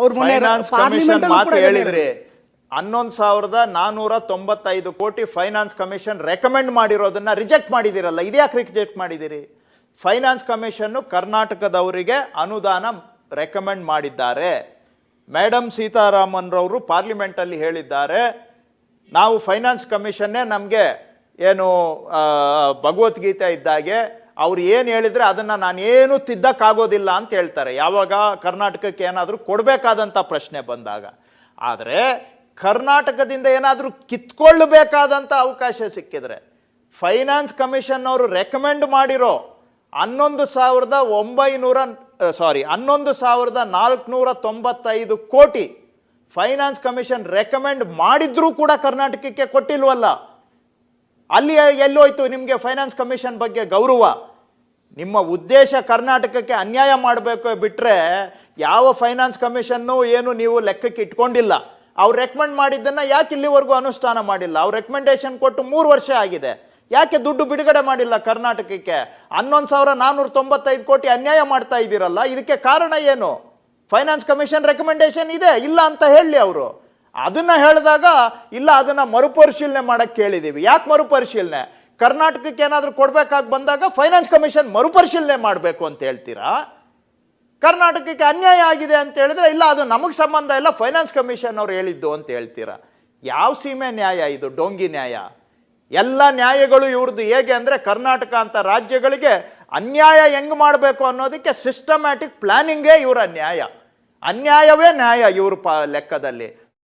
ಅವ್ರು ಮೊನ್ನೆ finance parliament commission ಮಾತು ಹೇಳಿದ್ರಿ. ಹನ್ನೊಂದು ಸಾವಿರದ ನಾನೂರ ತೊಂಬತ್ತೈದು ಕೋಟಿ ಫೈನಾನ್ಸ್ ಕಮಿಷನ್ ರೆಕಮೆಂಡ್ ಮಾಡಿರೋದನ್ನ ರಿಜೆಕ್ಟ್ ಮಾಡಿದಿರಲ್ಲ ಇದ್ಯಾಕೆ ರಿಜೆಕ್ಟ್ ಮಾಡಿದಿರಿ ಫೈನಾನ್ಸ್ ಕಮಿಷನ್ ಕರ್ನಾಟಕದವರಿಗೆ ಅನುದಾನ ರೆಕಮೆಂಡ್ ಮಾಡಿದ್ದಾರೆ. ಮೇಡಮ್ ಸೀತಾರಾಮನ್ ರವರು ಪಾರ್ಲಿಮೆಂಟ್ ಅಲ್ಲಿ ಹೇಳಿದ್ದಾರೆ ನಾವು ಫೈನಾನ್ಸ್ ಕಮಿಷನ್ನೇ ನಮಗೆ ಏನು ಭಗವದ್ಗೀತೆ ಇದ್ದಾಗೆ ಅವ್ರು ಏನು ಹೇಳಿದರೆ ಅದನ್ನು ನಾನೇನು ತಿದ್ದಕ್ಕಾಗೋದಿಲ್ಲ ಅಂತ ಹೇಳ್ತಾರೆ. ಯಾವಾಗ ಕರ್ನಾಟಕಕ್ಕೆ ಏನಾದರೂ ಕೊಡಬೇಕಾದಂಥ ಪ್ರಶ್ನೆ ಬಂದಾಗ. ಆದರೆ ಕರ್ನಾಟಕದಿಂದ ಏನಾದರೂ ಕಿತ್ಕೊಳ್ಳಬೇಕಾದಂಥ ಅವಕಾಶ ಸಿಕ್ಕಿದರೆ ಫೈನಾನ್ಸ್ ಕಮಿಷನ್ ಅವರು ರೆಕಮೆಂಡ್ ಮಾಡಿರೋ ಹನ್ನೊಂದು ಸಾವಿರದ ಒಂಬೈನೂರ, ಸಾರಿ, ಹನ್ನೊಂದು ಸಾವಿರದ ನಾಲ್ಕುನೂರ ತೊಂಬತ್ತೈದು ಕೋಟಿ ಫೈನಾನ್ಸ್ ಕಮಿಷನ್ ರೆಕಮೆಂಡ್ ಮಾಡಿದ್ರೂ ಕೂಡ ಕರ್ನಾಟಕಕ್ಕೆ ಕೊಟ್ಟಿಲ್ವಲ್ಲ. ಅಲ್ಲಿ ಎಲ್ಲೋಯ್ತು ನಿಮಗೆ ಫೈನಾನ್ಸ್ ಕಮಿಷನ್ ಬಗ್ಗೆ ಗೌರವ. ನಿಮ್ಮ ಉದ್ದೇಶ ಕರ್ನಾಟಕಕ್ಕೆ ಅನ್ಯಾಯ ಮಾಡಬೇಕು ಬಿಟ್ಟರೆ ಯಾವ ಫೈನಾನ್ಸ್ ಕಮಿಷನ್ನು ಏನು ನೀವು ಲೆಕ್ಕಕ್ಕೆ ಇಟ್ಕೊಂಡಿಲ್ಲ. ಅವ್ರು ರೆಕಮೆಂಡ್ ಮಾಡಿದ್ದನ್ನು ಯಾಕೆ ಇಲ್ಲಿವರೆಗೂ ಅನುಷ್ಠಾನ ಮಾಡಿಲ್ಲ? ಅವ್ರು ರೆಕಮೆಂಡೇಶನ್ ಕೊಟ್ಟು ಮೂರು ವರ್ಷ ಆಗಿದೆ. ಯಾಕೆ ದುಡ್ಡು ಬಿಡುಗಡೆ ಮಾಡಿಲ್ಲ ಕರ್ನಾಟಕಕ್ಕೆ? ಹನ್ನೊಂದು ಸಾವಿರ ನಾನ್ನೂರ ತೊಂಬತ್ತೈದು ಕೋಟಿ ಅನ್ಯಾಯ ಮಾಡ್ತಾ ಇದ್ದೀರಲ್ಲ, ಇದಕ್ಕೆ ಕಾರಣ ಏನು? ಫೈನಾನ್ಸ್ ಕಮಿಷನ್ ರೆಕಮೆಂಡೇಶನ್ ಇದೆ, ಇಲ್ಲ ಅಂತ ಹೇಳಿ ಅವರು. ಅದನ್ನ ಹೇಳಿದಾಗ, ಇಲ್ಲ, ಅದನ್ನ ಮರುಪರಿಶೀಲನೆ ಮಾಡಕ್ಕೆ ಕೇಳಿದೀವಿ. ಯಾಕೆ ಮರುಪರಿಶೀಲನೆ? ಕರ್ನಾಟಕಕ್ಕೆ ಏನಾದರೂ ಕೊಡಬೇಕಾಗಿ ಬಂದಾಗ ಫೈನಾನ್ಸ್ ಕಮಿಷನ್ ಮರುಪರಿಶೀಲನೆ ಮಾಡಬೇಕು ಅಂತ ಹೇಳ್ತೀರಾ? ಕರ್ನಾಟಕಕ್ಕೆ ಅನ್ಯಾಯ ಆಗಿದೆ ಅಂತ ಹೇಳಿದ್ರೆ, ಇಲ್ಲ, ಅದು ನಮಗೆ ಸಂಬಂಧ ಇಲ್ಲ, ಫೈನಾನ್ಸ್ ಕಮಿಷನ್ ಅವ್ರು ಹೇಳಿದ್ದು ಅಂತ ಹೇಳ್ತೀರಾ? ಯಾವ ಸೀಮೆ ನ್ಯಾಯ ಇದು? ಡೋಂಗಿ ನ್ಯಾಯ. ಎಲ್ಲ ನ್ಯಾಯಗಳು ಇವ್ರದ್ದು ಹೇಗೆ ಅಂದರೆ ಕರ್ನಾಟಕ ಅಂತ ರಾಜ್ಯಗಳಿಗೆ ಅನ್ಯಾಯ ಹೆಂಗ್ ಮಾಡಬೇಕು ಅನ್ನೋದಕ್ಕೆ ಸಿಸ್ಟಮ್ಯಾಟಿಕ್ ಪ್ಲಾನಿಂಗೇ ಇವರ ನ್ಯಾಯ. ಅನ್ಯಾಯವೇ ನ್ಯಾಯ ಇವ್ರ ಪ ಲೆಕ್ಕದಲ್ಲಿ.